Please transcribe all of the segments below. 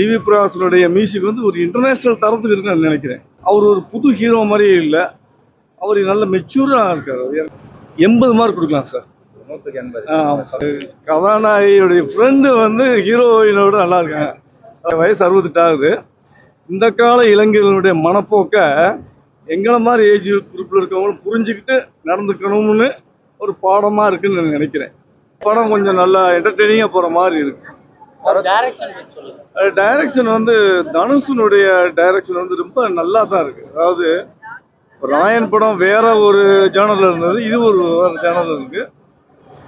TV பிரகாசனுடைய music வந்து ஒரு international தரத்துக்கு இருக்குன்னு நான் நினைக்கிறேன். அவர் ஒரு புது ஹீரோ மாதிரியே இல்லை. அவர் நல்ல மெச்சூராக இருக்கார். எண்பது மார்க் கொடுக்கலாம் சார். கதாநாயகியுடைய ஃப்ரெண்டு வந்து ஹீரோயினோட நல்லா இருக்காங்க. வயசு அறுபத்தெட்டு ஆகுது. இந்த கால இளைஞர்களுடைய மனப்போக்க எங்களை மாதிரி ஏஜ் குரூப்பில் இருக்கவங்களும் புரிஞ்சுக்கிட்டு நடந்துக்கணும்னு ஒரு பாடமாக இருக்குன்னு நான் நினைக்கிறேன். படம் கொஞ்சம் நல்லா என்டர்டெய்னிங்காக போகிற மாதிரி இருக்கு. டைரக்ஷன் பத்தி சொல்லுங்க. டைரக்ஷன் வந்து தனுஷனுடைய டைரக்ஷன் வந்து ரொம்ப நல்லா தான் இருக்கு. அதாவது ராயன் படம் வேற ஒரு ஜேனர்ல இருந்தது இது ஒரு வேற ஜேனர்ல இருக்கு.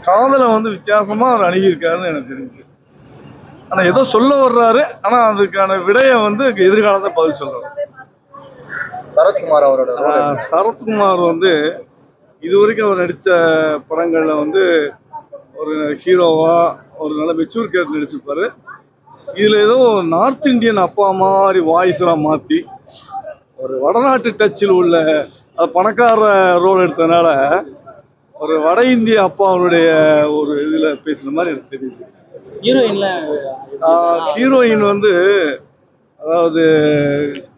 காதலை வந்து வித்தியாசமா அவர் அணுகியிருக்காருன்னு எனக்கு தெரிஞ்சு. ஆனா ஏதோ சொல்ல வர்றாரு ஆனா அதுக்கான விடையை வந்து எதிர்காலத்தை பதில் சொல்றாரு. சரத்குமார் அவரோட சரத்குமார் வந்து இது வரைக்கும் அவர் நடித்த படங்களில் வந்து ஒரு ஹீரோவா ஒரு நல்ல மெச்சூர் கேரக்டர் நடிச்சிருப்பாரு. இதில் ஏதோ நார்த் இந்தியன் அப்பா மாதிரி வாய்ஸ்லாம் மாற்றி ஒரு வடநாட்டு டச்சில் உள்ள அது பணக்கார ரோல் எடுத்ததுனால ஒரு வட இந்திய அப்பாவுடைய ஒரு இதில் பேசுகிற மாதிரி எனக்கு தெரியுது. ஹீரோயின்ல ஹீரோயின் வந்து அதாவது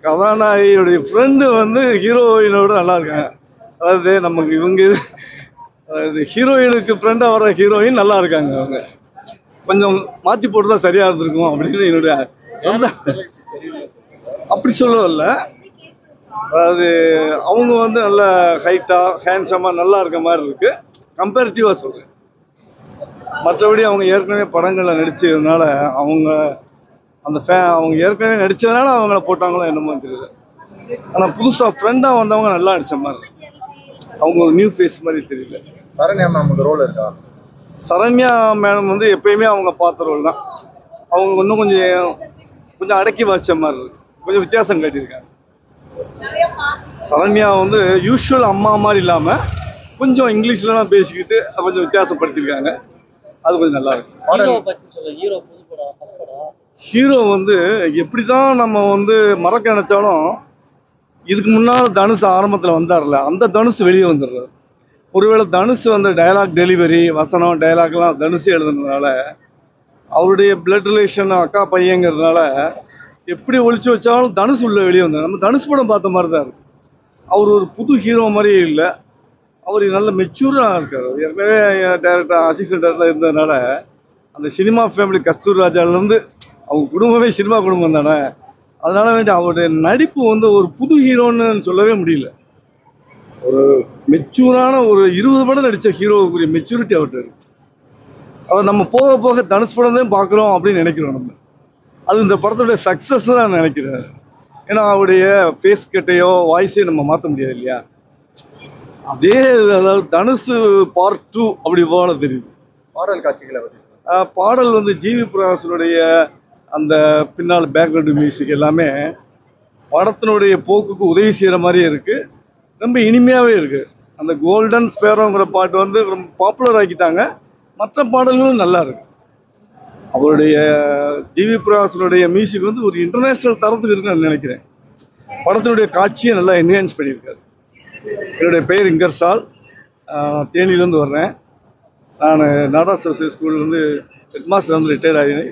கதாநாயகியுடைய ஃப்ரெண்டு வந்து ஹீரோயினோட நல்லா இருக்காங்க. அதாவது நமக்கு இவங்க அதாவது ஹீரோயினுக்கு ஃப்ரெண்டாக வர ஹீரோயின் நல்லா இருக்காங்க அவங்க. கொஞ்சம் மாற்றி போட்டு தான் சரியாக இருந்திருக்கும் அப்படின்னு என்னுடைய சொந்த அப்படி சொல்லல அதாவது அவங்க வந்து நல்ல ஹைட்டாக ஹேண்ட்ஸமாக நல்லா இருக்க மாதிரி இருக்கு. கம்பேரிட்டிவாக சொல்கிறேன் மற்றபடி அவங்க ஏற்கனவே படங்களில் நடிச்சதுனால அவங்க அந்த ஃபே அவங்க ஏற்கனவே நடிச்சதுனால அவங்கள போட்டாங்களோ என்னமோ தெரியல. ஆனால் புதுசாக ஃப்ரெண்டாக வந்தவங்க நல்லா நடித்த மாதிரி அவங்க ஒரு நியூ ஃபேஸ் மாதிரி தெரியல. சரண்யா மேம் ரோல் இருக்கா? சரண்யா மேடம் வந்து எப்பயுமே அவங்க பார்த்த ரோல் தான். அவங்க இன்னும் கொஞ்சம் கொஞ்சம் அடக்கி வாசிச்ச மாதிரி இருக்கு. கொஞ்சம் வித்தியாசம் காட்டியிருக்காங்க. சரண்யா வந்து யூஷுவல் அம்மா மாதிரி இல்லாமல் கொஞ்சம் இங்கிலீஷ்லலாம் பேசிக்கிட்டு கொஞ்சம் வித்தியாசப்படுத்தியிருக்காங்க. அது கொஞ்சம் நல்லா இருக்கு. ஹீரோ வந்து எப்படி தான் நம்ம வந்து மறக்க நினைச்சாலும் இதுக்கு முன்னால் தனுஷ் ஆரம்பத்தில் வந்தார்ல அந்த தனுஷ் வெளியே வந்துடுறாரு. ஒருவேளை தனுஷ் வந்து டயலாக் டெலிவரி வசனம் டயலாக்லாம் தனுஷ் எழுதுனதுனால அவருடைய பிளட் ரிலேஷன் அக்கா பையங்கிறதுனால எப்படி ஒழிச்சு வச்சாலும் தனுஷ் உள்ளே வெளியே வந்தார். நம்ம தனுஷ் படம் பார்த்த மாதிரி தான் இருக்கு. அவர் ஒரு புது ஹீரோ மாதிரியே இல்லை. அவர் நல்ல மெச்சூராக இருக்கார். ஏற்கனவே டேரக்டர் அசிஸ்டன்ட் டேரக்டர் இருந்ததுனால அந்த சினிமா ஃபேமிலி கஸ்தூர் ராஜாலேருந்து அவங்க குடும்பமே சினிமா குடும்பம் தானே. அதனால வேண்டி அவருடைய நடிப்பு வந்து ஒரு புது ஹீரோன்னு சொல்லவே முடியல. ஒரு மெச்சூரான ஒரு இருபது படம் நடித்த ஹீரோவுக்குரிய மெச்சூரிட்டி அவர்கிட்ட இருக்கு. அதை நம்ம போக போக தனுஷ் படம் தான் பார்க்குறோம் அப்படின்னு நினைக்கிறோம் நம்ம. அது இந்த படத்துடைய சக்ஸஸ் தான் நினைக்கிறேன். ஏன்னா அவருடைய ஃபேஸ் கட்டையோ வாய்ஸையோ நம்ம மாற்ற முடியாது இல்லையா? அதே அதாவது தனுஷ் பார்ட் டூ அப்படி போல தெரியுது. பாடல் காட்சிகளை பாடல் வந்து ஜிவி பிரகாசனுடைய அந்த பின்னால் பேக்ரவுண்டு மியூசிக் எல்லாமே படத்தினுடைய போக்குக்கு உதவி செய்கிற மாதிரியே இருக்கு. ரொம்ப இனிமையாகவே இருக்குது அந்த கோல்டன் ஸ்பேரோங்கிற பாட்டு வந்து ரொம்ப பாப்புலர் ஆக்கிட்டாங்க. மற்ற பாடல்களும் நல்லா இருக்கு. அவருடைய ஜிவி பிரகாசனுடைய மியூசிக் வந்து ஒரு இன்டர்நேஷ்னல் தரத்துக்கு இருக்குன்னு நான் நினைக்கிறேன். படத்தினுடைய காட்சியை நல்லா என்ஹான்ஸ் பண்ணியிருக்காரு. என்னுடைய பெயர் இங்கர்சால். தேனியிலேருந்து வர்றேன். நான் நாடா சரஸ்வதி ஸ்கூல்லேருந்து ஹெட் மாஸ்டர் வந்து ரிட்டையர்ட் ஆகினேன்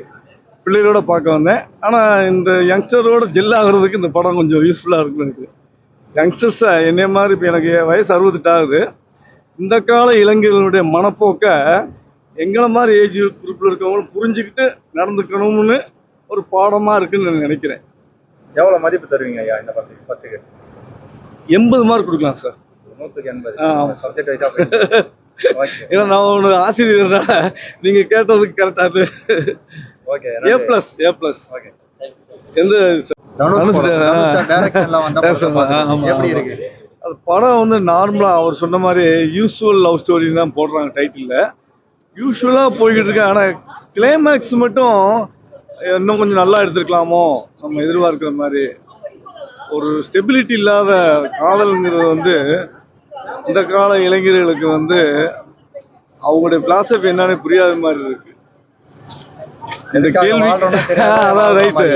பிள்ளைகளோட பார்க்க வந்தேன். ஆனால் இந்த யங்ஸ்டரோட ஜெல் ஆகிறதுக்கு இந்த படம் கொஞ்சம் யூஸ்ஃபுல்லாக இருக்குன்னு நினைக்கிறேன். யங்ஸ்டர்ஸை என்னைய மாதிரி இப்போ எனக்கு வயசு அறுபத்தெட்டு ஆகுது. இந்த கால இளைஞர்களுடைய மனப்போக்க எங்களை மாதிரி ஏஜ் குரூப்பில் இருக்கவங்களும் புரிஞ்சுக்கிட்டு நடந்துக்கணும்னு ஒரு பாடமாக இருக்குன்னு நான் நினைக்கிறேன். எவ்வளவு மதிப்பு தருவீங்க ஐயா இந்த படத்துக்கு பத்துக்கு? எண்பது மார்க் கொடுக்கலாம் சார் நூற்றுக்கு எண்பது. சப்ஜெக்ட் ஏன்னா நான் ஒரு ஆசிரியர்னால நீங்கள் கேட்டதுக்கு கரெக்டாக okay A plus A plus okay எந்த படம். வந்த நார்மலாக அவர் சொன்ன மாதிரி யூஸ்வல் லவ் ஸ்டோரி தான் போடுறாங்க டைட்டிலில் யூஸ்வலாக போய்கிட்டு இருக்கு. ஆனால் கிளைமேக்ஸ் மட்டும் இன்னும் கொஞ்சம் நல்லா எடுத்துருக்கலாமோ? நம்ம எதிர்பார்க்குற மாதிரி. ஒரு ஸ்டெபிலிட்டி இல்லாத காதல்ங்கிறது வந்து இந்த கால இளைஞர்களுக்கு வந்து அவங்களுடைய பிலாசபி என்னன்னு புரியாத மாதிரி இருக்கு. இந்த கேள்வி அதான் ரைட்டு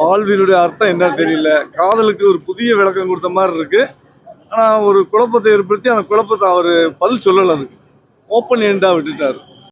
வாழ்வினுடைய அர்த்தம் என்னன்னு தெரியல. காதலுக்கு ஒரு புதிய விளக்கம் கொடுத்த மாதிரி இருக்கு. ஆனா ஒரு குழப்பத்தை ஏற்படுத்தி அந்த குழப்பத்தை அவர் பதில் சொல்லல அதுக்கு. ஓப்பன் எண்டா விட்டுட்டாரு.